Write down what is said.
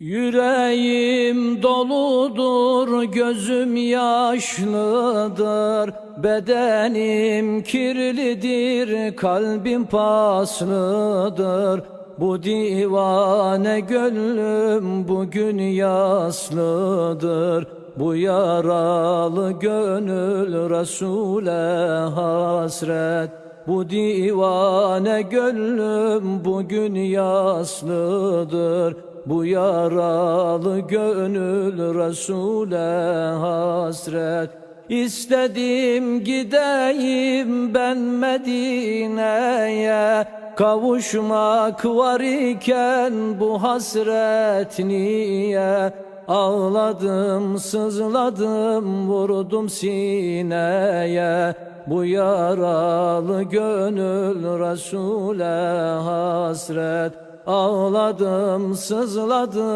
Yüreğim doludur, gözüm yaşlıdır, bedenim kirlidir, kalbim paslıdır. Bu divane gönlüm bugün yaslıdır. Bu yaralı gönül Resul'e hasret. Bu divane gönlüm bugün yaslıdır. Bu yaralı gönül Resul'e hasret. İstedim gideyim ben Medine'ye. Kavuşmak var iken bu hasret niye Ağladım sızladım vurdum sineye. Bu yaralı gönül Resul'e hasret. Ağladım sızladım